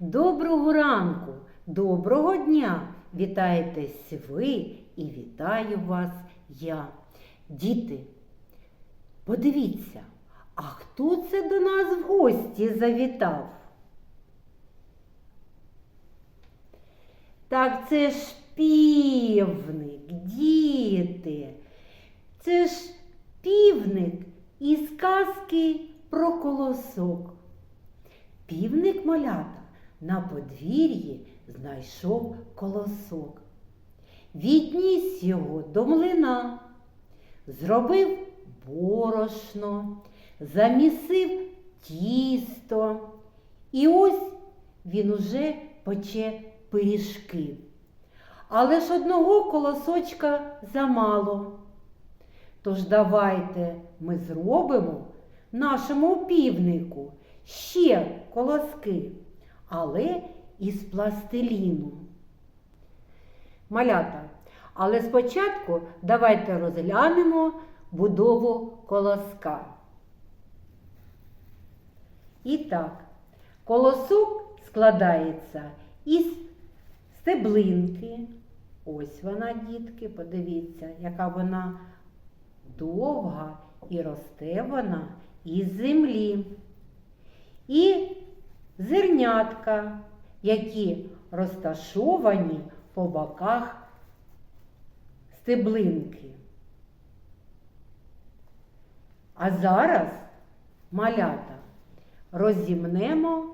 Доброго ранку, доброго дня! Вітаєтесь ви і вітаю вас я. Діти, подивіться, а хто це до нас в гості завітав? Так це ж півник, діти. Це ж півник із казки про колосок. Півник малята на подвір'ї знайшов колосок. Відніс його до млина, зробив борошно, замісив тісто. І ось він уже пече пиріжки. Але ж одного колосочка замало. Тож давайте ми зробимо нашому півнику ще колоски, але із пластиліну. Малята, але спочатку давайте розглянемо будову колоска. І так, колосок складається із стеблинки. Ось вона, дітки, подивіться, яка вона довга і росте вона із землі. І зернятка, які розташовані по боках стеблинки. А зараз, малята, розімнемо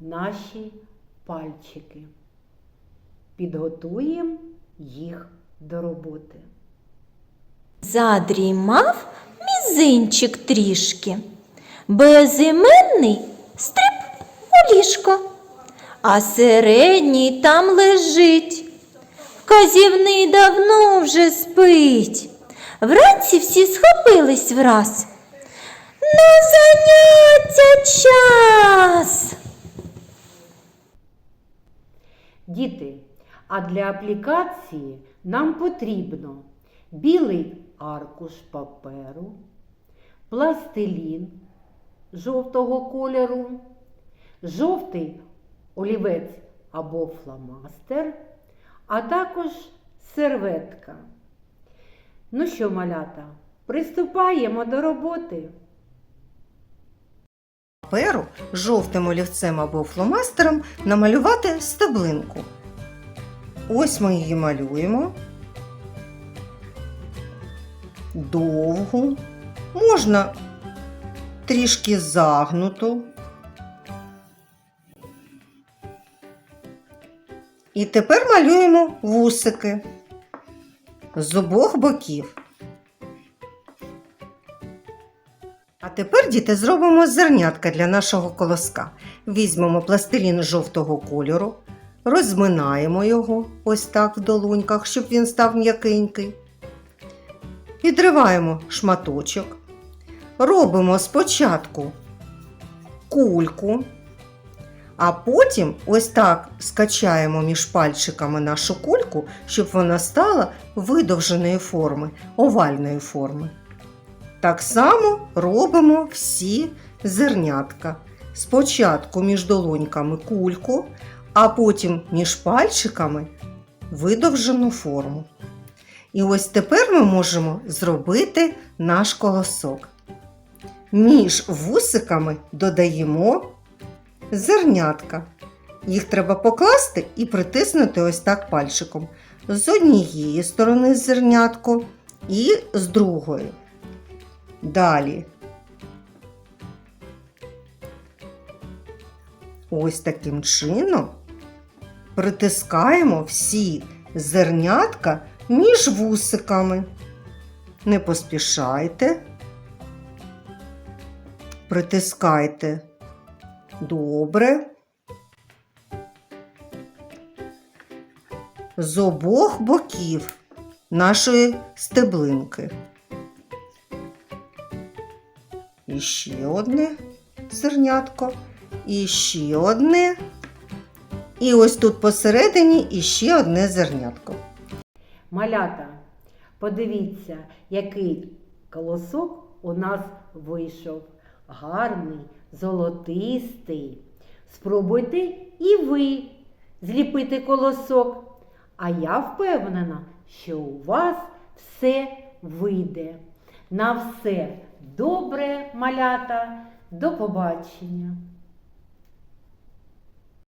наші пальчики. Підготуємо їх до роботи. Задрімав мізинчик трішки, безіменний стриб ліжко, а середній там лежить. Казівний давно вже спить. Вранці всі схопились враз. На заняття час. Діти, а для аплікації нам потрібно білий аркуш паперу, пластилін жовтого кольору, жовтий олівець або фломастер, а також серветка. Ну що, малята, приступаємо до роботи. паперу жовтим олівцем або фломастером намалювати стеблинку. Ось ми її малюємо. Довгу, можна трішки загнуту. І тепер малюємо вусики з обох боків. А тепер, діти, зробимо зернятка для нашого колоска. Візьмемо пластилін жовтого кольору, розминаємо його ось так в долоньках, щоб він став м'якенький. Відриваємо шматочок. Робимо спочатку кульку, а потім ось так скачаємо між пальчиками нашу кульку, щоб вона стала видовженої форми, овальної форми. Так само робимо всі зернятка. Спочатку між долоньками кульку, а потім між пальчиками видовжену форму. І ось тепер ми можемо зробити наш колосок. Між вусиками додаємо зернятка. Їх треба покласти і притиснути ось так пальчиком. З однієї сторони зернятко і з другої. Далі. Ось таким чином притискаємо всі зернятка між вусиками. Не поспішайте. Притискайте добре. З обох боків нашої стеблинки. І ще одне зернятко, і ще одне. І ось тут посередині іще одне зернятко. Малята, подивіться, який колосок у нас вийшов. Гарний, золотистий, Спробуйте і ви зліпити колосок. А я впевнена, що у вас все вийде. На все добре, малята, до побачення!